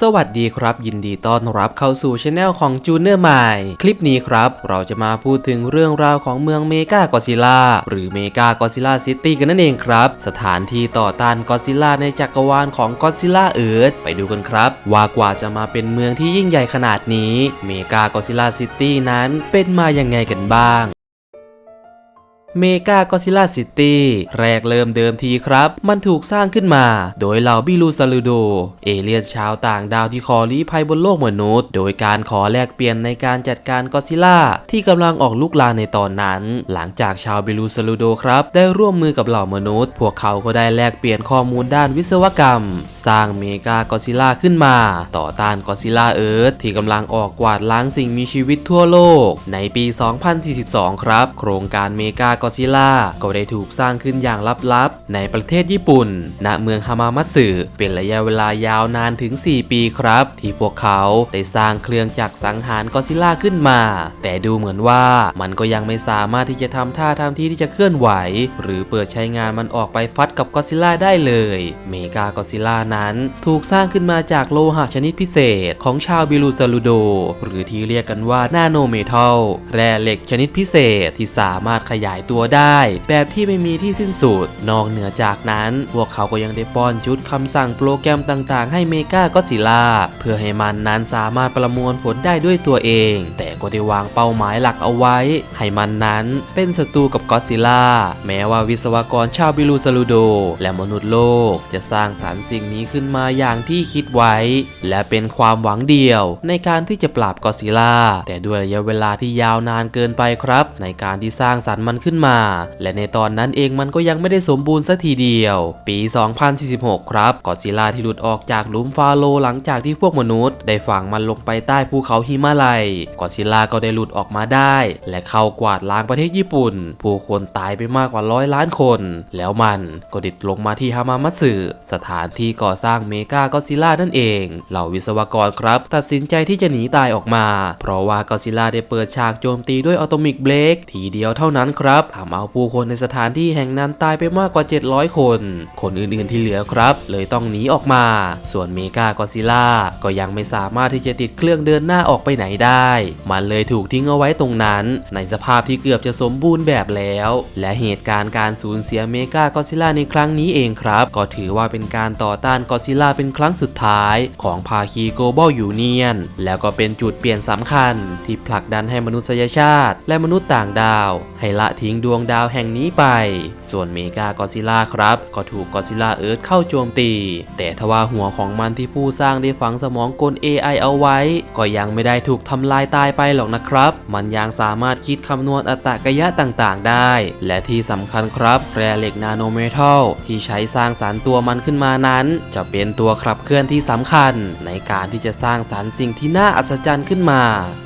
สวัสดีครับ ยินดีต้อนรับเข้าสู่ช anel ของจูเนอร์ใหม่คลิปนี้ครับ เราจะมาพูดถึงเรื่องราวของเมืองเมกากอซิล่าหรือเมกากอซิล่าซิตี้กันนั่นเองครับ สถานที่ต่อต้านกอซิล่าในจักรวาลของกอซิล่าเอิร์ธไปดูกันครับ ว่ากว่าจะมาเป็นเมืองที่ยิ่งใหญ่ขนาดนี้เมกากอซิล่าซิตี้นั้นเป็นมายังไงกันบ้าง เมกากอซิล่าซิตี้แรกเริ่มเดิมทีครับ มันถูกสร้างขึ้นมา โดยเหล่าบิลูซาลูโด เอเลียนชาวต่างดาวที่ขอลี้ภัยบนโลกมนุษย์ โดยการขอแลกเปลี่ยนในการจัดการกอซิล่าที่กำลังออกลุกลามในตอนนั้น หลังจากชาวบิลูซาลูโดครับ ได้ร่วมมือกับเหล่ามนุษย์ พวกเขาก็ได้แลกเปลี่ยนข้อมูลด้านวิศวกรรม สร้างเมกากอซิล่าขึ้นมา ต่อต้านกอซิล่าเอิร์ธที่กำลังออกกวาดล้างสิ่งมีชีวิตทั่วโลก ในปี 2042 ครับ โครงการเมกากอซิล่าก็ได้ถูกสร้างขึ้นอย่างลับๆ ในประเทศญี่ปุ่น ณ เมืองฮามามัตสึเป็นระยะเวลายาวนานถึง 4 ปีครับ ที่พวกเขาได้สร้างเครื่องจักรสังหารกอซิล่าขึ้นมา แต่ดูเหมือนว่ามันก็ยังไม่สามารถที่จะทำท่าทำที่ที่จะเคลื่อนไหว หรือเปิดใช้งานมันออกไปฟัดกับกอซิล่าได้เลย เมกากอซิล่านั้นถูกสร้างขึ้นมาจากโลหะชนิดพิเศษของชาวบิลูซาลูโด หรือที่เรียกกันว่านาโนเมทัลแร่เหล็กชนิดพิเศษที่สามารถขยายตัวได้ แบบที่ไม่มีที่สิ้นสุด นอกเหนือจากนั้น พวกเขาก็ยังได้ป้อนชุดคำสั่งโปรแกรมต่างๆ ให้เมกาก็ซิลา เพื่อให้มันนั้นสามารถประมวลผลได้ด้วยตัวเอง แต่ก็ได้วางเป้าหมายหลักเอาไว้ ให้มันนั้นเป็นศัตรูกับก็ซิลา แม้ว่าวิศวกรชาวบิลูซาลูโด และมนุษย์โลก จะสร้างสรรค์สิ่งนี้ขึ้นมาอย่างที่คิดไว้ และเป็นความหวังเดียวในการที่จะปราบก็ซิลา แต่ด้วยระยะเวลาที่ยาวนานเกินไปครับ ในการที่สร้างสรรค์มันขึ้นมา และในตอนนั้นเองมันก็ยังไม่ได้สมบูรณ์สัทีเดียว ปี 2046 ครับกอซิลาที่หลุดออกจากหลุมฟาโลหลังจากที่พวกมนุษย์ ได้ฝังมันลงไปใต้ภูเขาหิมาลัยกอซิลาก็ได้หลุดออกมาได้ และเข้ากวาดล้างประเทศญี่ปุ่น ผู้คนตายไปมากกว่าร้อยล้านคน แล้วมันก็ดิดลงมาที่ฮามามัตสึสถานที่ก่อสร้างเมกากอซิลานั่นเองเหล่าวิศวกรครับ ตัดสินใจที่จะหนีตายออกมา เพราะว่ากอซิลาได้เปิดฉากโจมตีด้วยออโตมิกเบรกทีเดียวเท่านั้นครับทำเอาผู้คนในสถานที่แห่งนั้นตายไปมากกว่า 700 คน คนอื่นๆที่เหลือครับ เลยต้องหนีออกมา ส่วนเมกากอซิล่าก็ยังไม่สามารถที่จะติดเครื่องเดินหน้าออกไปไหนได้ มันเลยถูกทิ้งเอาไว้ตรงนั้น ในสภาพที่เกือบจะสมบูรณ์แบบแล้ว และเหตุการณ์การสูญเสียเมกากอซิล่าในครั้งนี้เองครับ ก็ถือว่าเป็นการต่อต้านกอซิล่าเป็นครั้งสุดท้าย ของภาคี Global Union แล้วก็เป็นจุดเปลี่ยนสำคัญ ที่ผลักดันให้มนุษยชาติ และมนุษย์ต่างดาว ให้ละทิ้งดวงดาวแห่งนี้ไป ส่วนเมกากอซิล่าครับ ก็ถูกกอซิล่าเอิร์ธเข้าโจมตี แต่ทว่าหัวของมันที่ผู้สร้างได้ฝังสมองกล AI เอาไว้ ก็ยังไม่ได้ถูกทำลายตายไปหรอกนะครับ มันยังสามารถคิดคำนวณอัตรากยะต่างๆ ได้ และที่สำคัญครับแร่เหล็กนาโนเมทัลที่ใช้สร้างสารรค์ตัวมันขึ้นมานั้น จะเป็นตัวขับเคลื่อนที่สำคัญ ในการที่จะสร้างสารรค์สิ่งที่น่าอัศจรรย์ขึ้นมา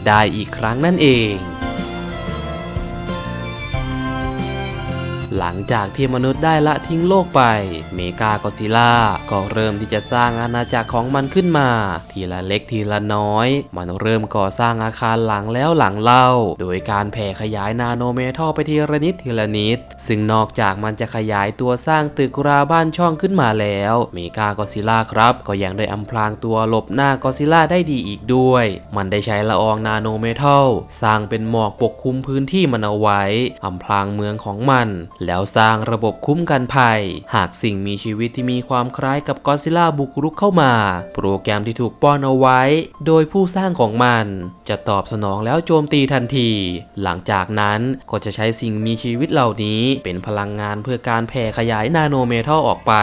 ได้อีกครั้งนั่นเอง หลังจากที่มนุษย์ได้ละทิ้งโลกไป เมกากอซิล่าก็เริ่มที่จะสร้างอาณาจักรของมันขึ้นมา ทีละเล็กทีละน้อย มันเริ่มก่อสร้างอาคารหลังแล้วหลังเล่า โดยการแผ่ขยายนาโนเมทัลไปทีละนิดทีละนิด ซึ่งนอกจากมันจะขยายตัวสร้างตึกราบ้านช่องขึ้นมาแล้ว เมกากอซิล่าครับ ก็ยังได้อำพรางตัวหลบหน้ากอซิล่าได้ดีอีกด้วย มันได้ใช้ละอองนาโนเมทัลสร้างเป็นหมอกปกคลุมพื้นที่มันเอาไว้อำพรางเมืองของมันแล้วสร้างระบบคุ้มกันภัย หากสิ่งมีชีวิตที่มีความคล้ายกับกอซิล่าบุกรุกเข้ามา โปรแกรมที่ถูกป้อนเอาไว้ โดยผู้สร้างของมัน จะตอบสนองแล้วโจมตีทันที หลังจากนั้นก็จะใช้สิ่งมีชีวิตเหล่านี้เป็นพลังงานเพื่อการแผ่ขยายนาโนเมทัลออกไป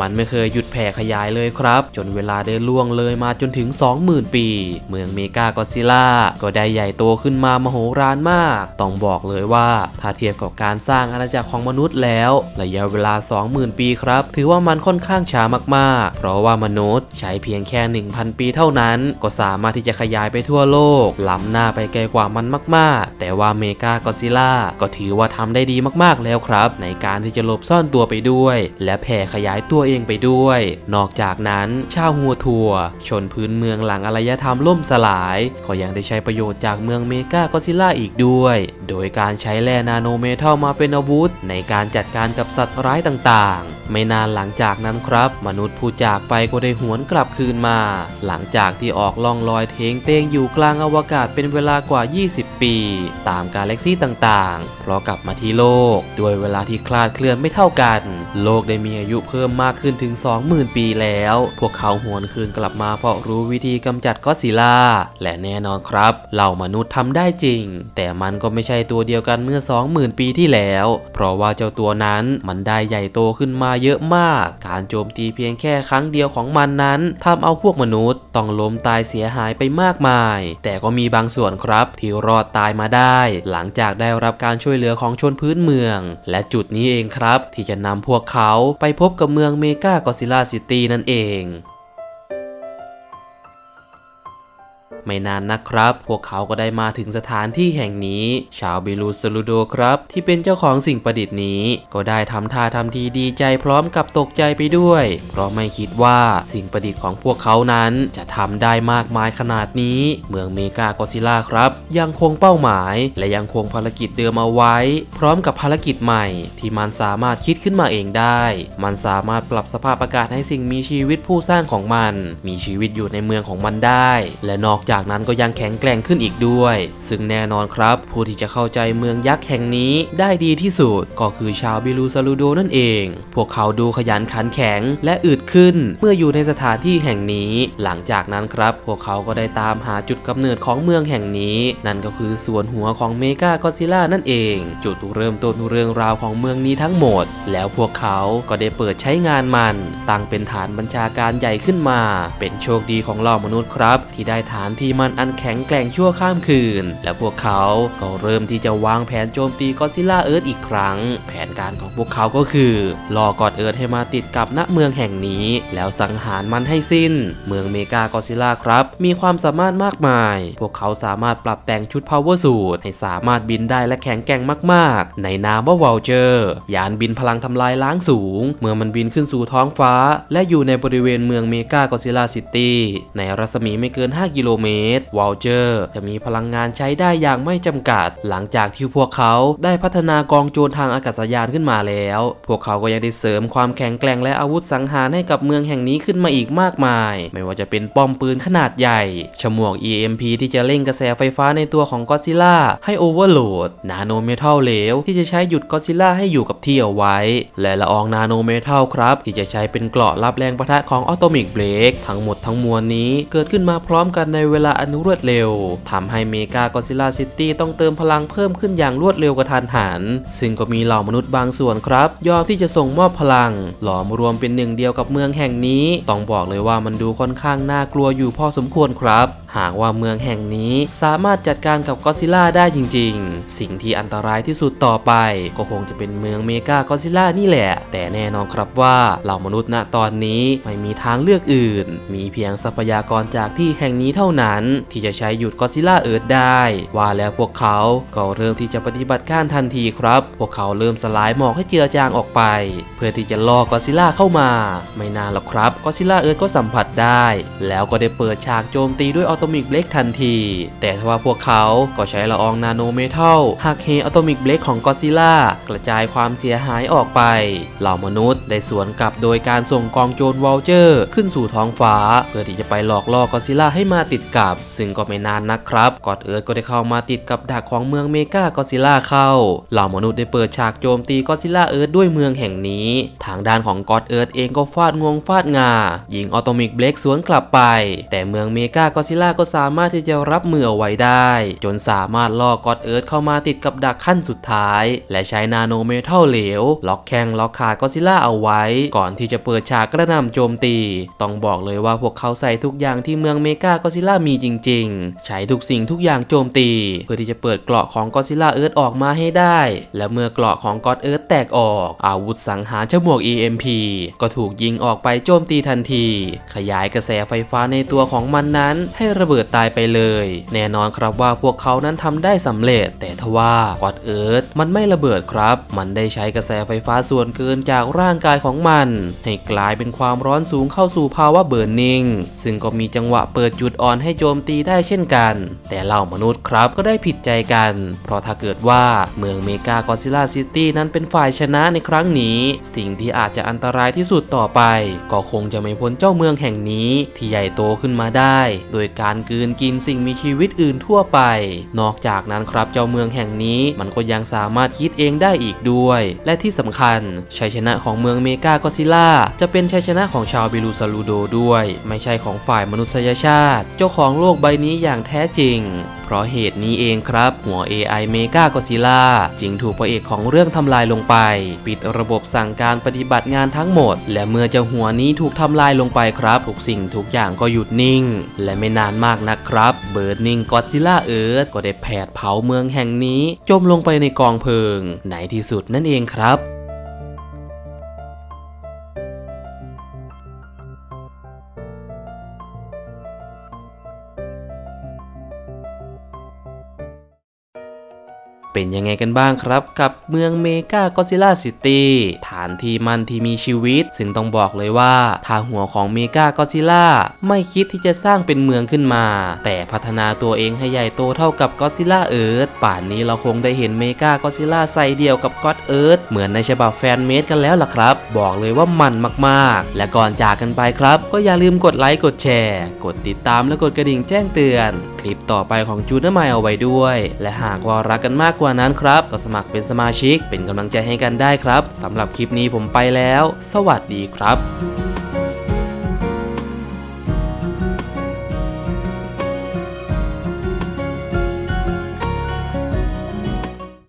มันไม่เคยหยุดแผ่ขยายเลยครับ จนเวลาได้ล่วงเลยมาจนถึง 20,000 ปี เมืองเมกากอซิล่าก็ได้ใหญ่โตขึ้นมามโหฬารมาก ต้องบอกเลยว่าถ้าเทียบกับการสร้างอาณาจักรของมนุษย์แล้วระยะเวลา 20,000 ปีครับ ถือว่ามันค่อนข้างช้ามากๆ เพราะว่ามนุษย์ใช้เพียงแค่ 1,000 ปีเท่านั้น ก็สามารถที่จะขยายไปทั่วโลก ล้ำหน้าไปไกลกว่ามันมากๆ แต่ว่าเมกากอซิล่าก็ถือว่าทำได้ดีมากๆแล้วครับ ในการที่จะหลบซ่อนตัวไปด้วย และแผ่ขยายตัวเองไปด้วย นอกจากนั้นชาวฮัวทัวชนพื้นเมืองหลังอารยธรรมล่มสลายก็ยังได้ใช้ประโยชน์จากเมืองเมกากอซิล่าอีกด้วย โดยการใช้แร่นาโนเมทัลมาเป็นอาวุธในการจัดการกับสัตว์ร้ายต่างๆ ไม่นานหลังจากนั้นครับ มนุษย์ผู้จากไปก็ได้หวนกลับคืนมา หลังจากที่ออกล่องลอยเทงเต้งอยู่กลางอวกาศเป็นเวลากว่า 20 ปี ตามกาแล็กซี่ต่างๆ เพราะกลับมาที่โลก ด้วยเวลาที่คลาดเคลื่อนไม่เท่ากัน โลกได้มีอายุเพิ่มมากขึ้นถึง 20,000 ปีแล้ว พวกเขาหวนคืนกลับมาเพราะรู้วิธีกำจัดก็อดซิลล่าและแน่นอนครับเหล่ามนุษย์ทำได้จริง แต่มันก็ไม่ใช่ตัวเดียวกันเมื่อ 20,000 ปีที่แล้ว เพราะว่าเจ้าตัวนั้นมันได้ใหญ่โตขึ้นมาเยอะมาก การโจมตีเพียงแค่ครั้งเดียวของมันนั้นทำเอาพวกมนุษย์ต้องล้มตายเสียหายไปมากมาย แต่ก็มีบางส่วนครับที่รอดตายมาได้ หลังจากได้รับการช่วยเหลือของชนพื้นเมือง และจุดนี้เองครับ ที่จะนำพวกเขาไปพบกับเมืองเมกากอซิล่าซิตี้นั่นเอง ไม่นานนะครับ พวกเขาก็ได้มาถึงสถานที่แห่งนี้ ชาวบิลูสลูโดครับ ที่เป็นเจ้าของสิ่งประดิษฐ์นี้ ก็ได้ทำท่าทำทีดีใจพร้อมกับตกใจไปด้วย เพราะไม่คิดว่าสิ่งประดิษฐ์ของพวกเขานั้นจะทำได้มากมายขนาดนี้ เมืองเมกากอซิล่าครับ ยังคงเป้าหมาย และยังคงภารกิจเดิมเอาไว้ พร้อมกับภารกิจใหม่ ที่มันสามารถคิดขึ้นมาเองได้ มันสามารถปรับสภาพอากาศให้สิ่งมีชีวิตผู้สร้างของมัน มีชีวิตอยู่ในเมืองของมันได้ และนอกจากากนั้นก็ยังแข็งแกร่งขึ้นอีกด้วย ซึ่งแน่นอนครับ ผู้ที่จะเข้าใจเมืองยักษ์แห่งนี้ได้ดีที่สุดก็คือชาวบิลูซาลูโดนั่นเอง พวกเขาดูขยันขันแข็งและอึดขึ้น เมื่ออยู่ในสถานที่แห่งนี้ หลังจากนั้นครับพวกเขาก็ได้ตามหาจุดกำเนิดของเมืองแห่งนี้ นั่นก็คือส่วนหัวของเมกากอซิล่านั่นเอง จุดเริ่มต้นเรื่องราวของเมืองนี้ทั้งหมด แล้วพวกเขาก็ได้เปิดใช้งานมัน ตั้งเป็นฐานบัญชาการใหญ่ขึ้นมา เป็นโชคดีของเหล่ามนุษย์ครับ ที่ได้ฐานที่มันอันแข็งแกร่งชั่วข้ามคืน และพวกเขาก็เริ่มที่จะวางแผนโจมตีก็อซิล่าเอิร์ธอีกครั้ง แผนการของพวกเขาก็คือล่อกอดเอิร์ธให้มาติดกับณเมืองแห่งนี้ แล้วสังหารมันให้สิ้น เมืองเมกากอซิล่าครับ มีความสามารถมากมาย พวกเขาสามารถปรับแต่งชุด power suit ให้สามารถบินได้และแข็งแกร่งมาก ๆ ในนามว่าวอลเจอร์ยานบินพลังทำลายล้างสูง เมื่อมันบินขึ้นสู่ท้องฟ้า และอยู่ในบริเวณเมืองเมกากอซิลล่าซิตี้ในรัศมีไม่เกิน 5 กิโลเมตรวอลเจอร์จะมีพลังงานใช้ได้อย่างไม่จำกัด หลังจากที่พวกเขาได้พัฒนากองโจรทางอากาศยานขึ้นมาแล้ว พวกเขาก็ยังได้เสริมความแข็งแกร่งและอาวุธสังหารให้กับเมืองแห่งนี้ขึ้นมาอีกมากมาย ไม่ว่าจะเป็นป้อมปืนขนาดใหญ่ฉมวก EMP ที่จะเร่งกระแสไฟฟ้าในตัวของก็ซิล่าให้โอเวอร์โหลด นาโนเมทัลเหลวที่จะใช้หยุดก็ซิลล่าให้อยู่กับที่เอาไว้ และละอองนาโนเมทัลครับ ที่จะใช้เป็นเกราะรับแรงประทะของออโตมิกเบรกทั้งหมดทั้งมวลนี้เกิดขึ้นมาพร้อมกันในเวลาอันรวดเร็วทำให้เมกากอซิล่าซิตี้ต้องเติมพลังเพิ่มขึ้นอย่างรวดเร็วกระทันหัน ซึ่งก็มีเหล่ามนุษย์บางส่วนครับ ยอมที่จะส่งมอบพลัง หลอมรวมเป็นหนึ่งเดียวกับเมืองแห่งนี้ ต้องบอกเลยว่ามันดูค่อนข้างน่ากลัวอยู่พอสมควรครับ หากว่าเมืองแห่งนี้สามารถจัดการกับก็ซิล่าได้จริง ๆ สิ่งที่อันตรายที่สุดต่อไป ก็คงจะเป็นเมืองเมกากอดซิล่านี่แหละ แต่แน่นอนครับว่าเหล่ามนุษย์ณตอนนี้ไม่มีทางเลือกอื่น มีเพียงทรัพยากรจากที่แห่งนี้เท่านั้น ที่จะใช้หยุดก็ซิล่าเอิร์ธได้ ว่าแล้วพวกเขาก็เริ่มที่จะปฏิบัติการทันทีครับ พวกเขาเริ่มสลายหมอกให้เจือจางออกไป เพื่อที่จะล่อกอดซิล่าเข้ามา ไม่นานหรอกครับก็ซิลล่าเอิร์ธก็สัมผัสได้ แล้วก็ได้เปิดฉากโจมตีด้วยออโตตอมิกเบรกทันที แต่ทว่าพวกเขาก็ใช้ละอองนาโนเมทัลหักเหออโตมิกเบรกของกอซิล่ากระจายความเสียหายออกไป เหล่ามนุษย์ได้สวนกลับโดยการส่งกองโจรวอลเจอร์ขึ้นสู่ท้องฟ้า เพื่อที่จะไปหลอกล่อกอซิลล่าให้มาติดกับ ซึ่งก็ไม่นานนักครับกอดเอิร์ธก็ได้เข้ามาติดกับดักของเมืองเมกากอซิล่าเข้า เหล่ามนุษย์ได้เปิดฉากโจมตีกอซิล่าเอิร์ธด้วยเมืองแห่งนี้ ทางด้านของกอดเอิร์ธเองก็ฟาดงวงฟาดงายิงออโตมิกเบรกสวนกลับไป แต่เมืองเมกากอซิล่าก็สามารถที่จะรับมือเอาไว้ได้ จนสามารถล่อกอดเอิร์ธเข้ามาติดกับดักขั้นสุดท้าย และใช้นาโนเมทัลเหลว ล็อกแข้งล็อกขากอซิล่าเอาไว้ ก่อนที่จะเปิดฉากกระหน่ำโจมตี ต้องบอกเลยว่าพวกเขาใส่ทุกอย่างที่เมืองเมกากอซิล่ามีจริง ๆ ใช้ทุกสิ่งทุกอย่างโจมตี เพื่อที่จะเปิดเกราะของก็ซิลล่าเอิร์ธออกมาให้ได้ และเมื่อเกราะของก็อดเอิร์ธแตกออก อาวุธสังหารฉมวก EMP ก็ถูกยิงออกไปโจมตีทันที ขยายกระแสไฟฟ้าในตัวของมันนั้นให้ระเบิดตายไปเลย แน่นอนครับว่าพวกเขานั้นทำได้สำเร็จ แต่ทว่าก็อดเอิร์ธมันไม่ระเบิดครับ มันได้ใช้กระแสไฟฟ้าส่วนเกินจากร่างกายของมัน ให้กลายเป็นความร้อนสูงเข้าสู่ภาวะเบิร์นนิงซึ่งก็มีจังหวะเปิดจุดอ่อนให้โจมตีได้เช่นกัน แต่เหล่ามนุษย์ครับก็ได้ผิดใจกัน เพราะถ้าเกิดว่าเมืองเมกากอซิล่าซิตี้นั้นเป็นฝ่ายชนะในครั้งนี้ สิ่งที่อาจจะอันตรายที่สุดต่อไป ก็คงจะไม่พ้นเจ้าเมืองแห่งนี้ที่ใหญ่โตขึ้นมาได้ โดยการกลืนกินสิ่งมีชีวิตอื่นทั่วไป นอกจากนั้นครับเจ้าเมืองแห่งนี้มันก็ยังสามารถคิดเองได้อีกด้วย และที่สำคัญชัยชนะของเมืองเมกากอซิล่าจะเป็นชัยชนะของชาวเบลูซาลูโดด้วย ไม่ใช่ของฝ่ายมนุษยชาติ เจ้าของโลกใบนี้อย่างแท้จริง ราะเหตุนี้เองครับ หัว AI เมกากอซิล่าจึงถูกพระเอกของเรื่องทำลายลงไป ปิดระบบสั่งการปฏิบัติงานทั้งหมด และเมื่อเจ้าหัวนี้ถูกทำลายลงไปครับ ทุกสิ่งทุกอย่างก็หยุดนิ่ง และไม่นานมากนะครับเบิร์ดนิงกอซิล่าเอิร์ธก็ได้แผดเผาเมืองแห่งนี้ จมลงไปในกองเพลิงในที่สุดนั่นเองครับ เป็นยังไงกันบ้างครับ กับเมืองเมกากอซิล่าซิตี้ฐานที่มันที่มีชีวิต ซึ่งต้องบอกเลยว่าทางหัวของเมกากอซิล่าไม่คิดที่จะสร้างเป็นเมืองขึ้นมา แต่พัฒนาตัวเองให้ใหญ่โตเท่ากับกอซิล่าเอิร์ธป่านนี้เราคงได้เห็นเมกากอซิล่าใส่เดียวกับก็อดเอิร์ธเหมือนในฉบับแฟนเมดกันแล้วล่ะครับ บอกเลยว่ามันมากๆ และก่อนจากกันไปครับ ก็อย่าลืมกดไลค์กดแชร์ กดติดตามและกดกระดิ่งแจ้งเตือน คลิปต่อไปของจูเนอร์ไมเอาไว้ด้วย และหากว่ารักกันมากกว่านั้นครับ ก็สมัครเป็นสมาชิกเป็นกำลังใจให้กันได้ครับสำหรับคลิปนี้ผมไปแล้ว สวัสดีครับ